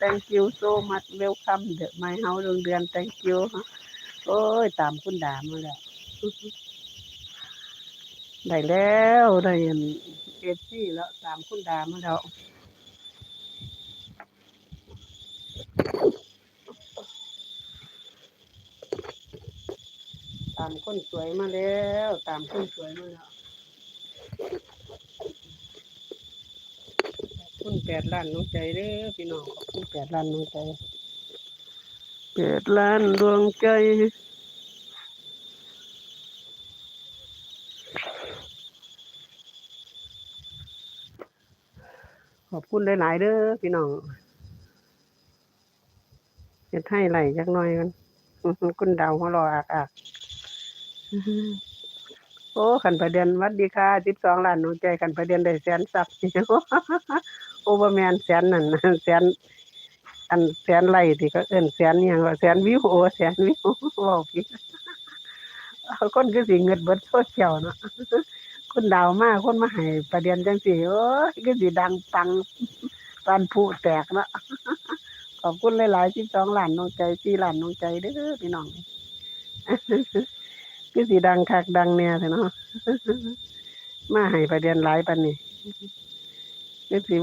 thank you so much welcome the my house โรงเรียน thank you โอ้ย ตามคุณดามาแล้ว ได้แล้ว ได้เอ็นเอซี่แล้ว ตามคุณดามาแล้วตามคนสวยมาแล้ว ตามคนสวยมาแล้ว ขอบ คุณแปดล้านน้องใจเด้อพี่น้องคุณแปดล้านน้องใจแปดล้านดวงใจขอบคุณหลายๆเด้อพี่น้องจะให้ไหลจักหน่อยกันคุณดาวหัวรออากอากโอ้ขันประเด็นวัดดีค่ะสิบสองล้านน้องใจขันประเด็นได้แสนซับ โอเวอร์แมนแสนนั่นแสนอันแสนไล่ที่ก็เอินแสนอย่างว่าแสนวิวโอแสนวิวเว้าผิดเอาคนคือสิเงินเบิดโซเชียลเนาะคนดาวมากคนมาให้ประเด็นจังสีโอ้ยก็สิดังปังปานผู้แตกเนาะขอบคุณหลายๆสิบสองหลานน้องใจสี่หลานน้องใจเด้อพี่น้องคือสิดังคักดังแน่แท้เนาะมาให้ประเด็นหลายปานนี้ก็สิ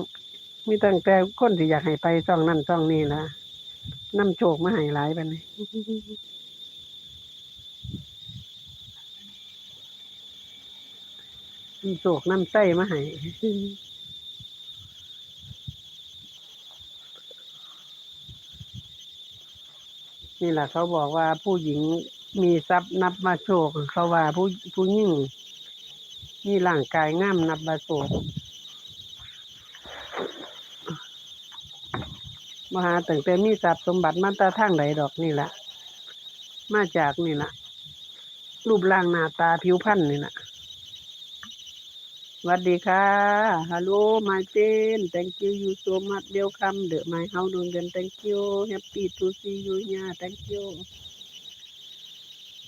มีตั้งแต่คนที่อยากให้ไปซ่องนั่นซ่องนี่ละน้ำโชคมาให้หลายปานนี้ำโชคน้ำไส้มาให้นี่แหละเขาบอกว่าผู้หญิงมีทรัพย์นับมาโชคเขาว่าผู้ผู้หญิงมีร่างกายงามนับมาโชค มหาตั้งแต่มีทรัพย์สมบัติมาแตาทางไหนดอกนี่แหละมาจากนี่แหละรูปร่างหน้าตาผิวพรรณนี่แหละสวัสดีค่ะฮัลโหลมาเจน thank you you so much welcome the my house ดวงเดือน thank you happy to see you เนี่ย thank you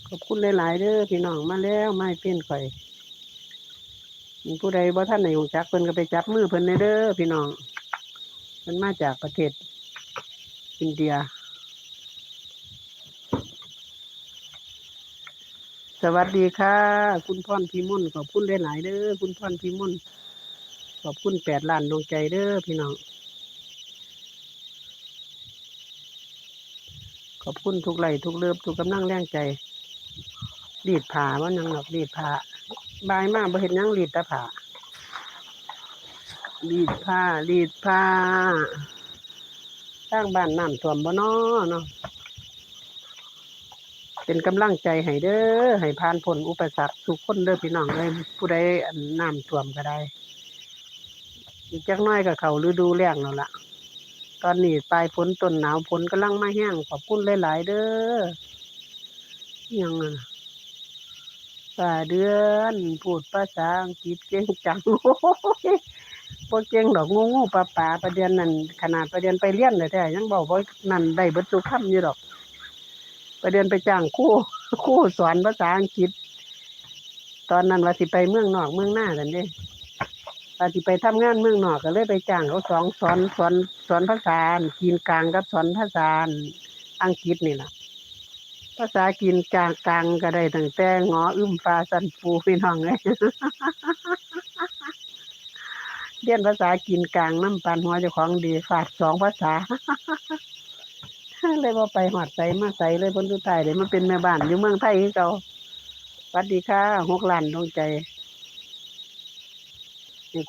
ขอบคุณหลาย ๆเด้อพี่น้องมาแล้วไม่เป็นข่อยผู้ใดบ่ท่านไหนหูจักเพิ่นก็ไปจับมือเพิ่นในเด้อพี่น้องเพิ่นมาจากประเทศ อินเดีย สวัสดีค่ะ คุณพรพิมลขอบคุณหลายเด้อคุณพรพิมลขอบคุณแปดล้านดวงใจเด้อพี่น้อง ขอบคุณทุกไหลทุกเลิฟทุกกำลังแรงใจรีดผ้าว่านังหรอกรีดผ้าบายมากบ่เห็นยังรีดต่ผ้ารีดผ้ารีดผ้า สร้างบ้านน้ำท่วมบ่น้อเนาะเป็นกำลังใจให้เด้อให้ผ่านพ้นอุปสรรคทุกคนเด้อพี่น้องเลยผู้ใดน้ำท่วมก็ได้อีกจักน้อยก็เขาฤดูแล้งแล้วล่ะ ตอนนี้ปลายฝนต้นหนาวฝนกำลังมาแห้งขอบคุณหลาย ๆ เด้อยังอะป่าเดือน พูดภาษาอังกฤษเก่งจังโอ้ย พวกเก่งดอกงูงูปลาปลาประเด็นนั่นขนาดประเด็นไปเลี้ยนเลยแท้ยังบอกว่านั่นได้เบิดทุกคำอยู่ดอก ประเด็นไปจ้างครู่ครู่สอนภาษาอังกฤษ ตอนนั้นว่าสิไปเมืองนอกเมืองหน้ากันเด้ว่าสิไปทำงานเมืองนอกก็เลยไปจ้างเขาสองสอนสอนสอนภาษาจีนกลางกับสอนภาษาอังกฤษนี่แหละภาษาจีนกลางกลางก็ได้ตั้งแต่งออึ้มฟ้าสันฟูพี่น้องเลย รียนภาษาจีนกลางน้ำปันหัวเจ้าของดีฝาดสองภาษา เลยว่าไปหอดใสมาใสเลยพ้นสุดท้ายเลยมันเป็นแม่บ้านอยู่เมืองไทยคือเก่าสวัสดีค่ะหกล้านดวงใจ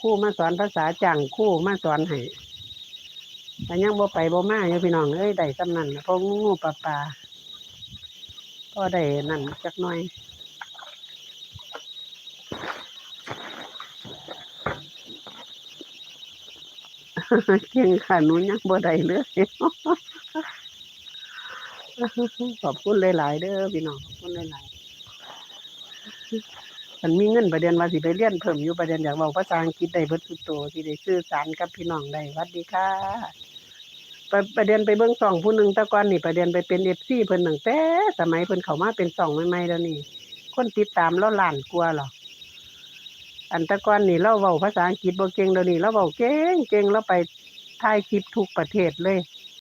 คู่มาสอนภาษาจังคู่มาสอนให้แต่ยังบ่ไปบ่มาอยู่พี่น้องเอ้ยได้สำนันน่ะเพราะงูงูปลาปลาก็ได้นั่นจักหน่อย เก่งค่ะหนูยังบ่ได้เลยขอบคุณหลายๆเด้อพี่น้องขอบคุณหลายๆมันมีเงินประเด็นว่าสิไปเรียนเพิ่มอยู่ประเด็นอยากเว้าภาษาอังกฤษได้เบิดทุกตัวสิได้สื่อสารกับพี่น้องได้วัดดีค่ะประประเด็นไปเบิ่งสองผู้หนึ่งตะกอนนี่ประเด็นไปเป็น FC เพิ่นตั้งแต่สมัยเพิ่นเขามาเป็นสองใหม่ๆแล้วนี่ คนติดตามเราล้านกว่าหรอ อันตะก่อนนี่เราเว้าภาษาอังกฤษบ่เก่งเดี๋ยวนี้เราเว้าเก่งเก่งเราไปถ่ายคลิปทุกประเทศเลย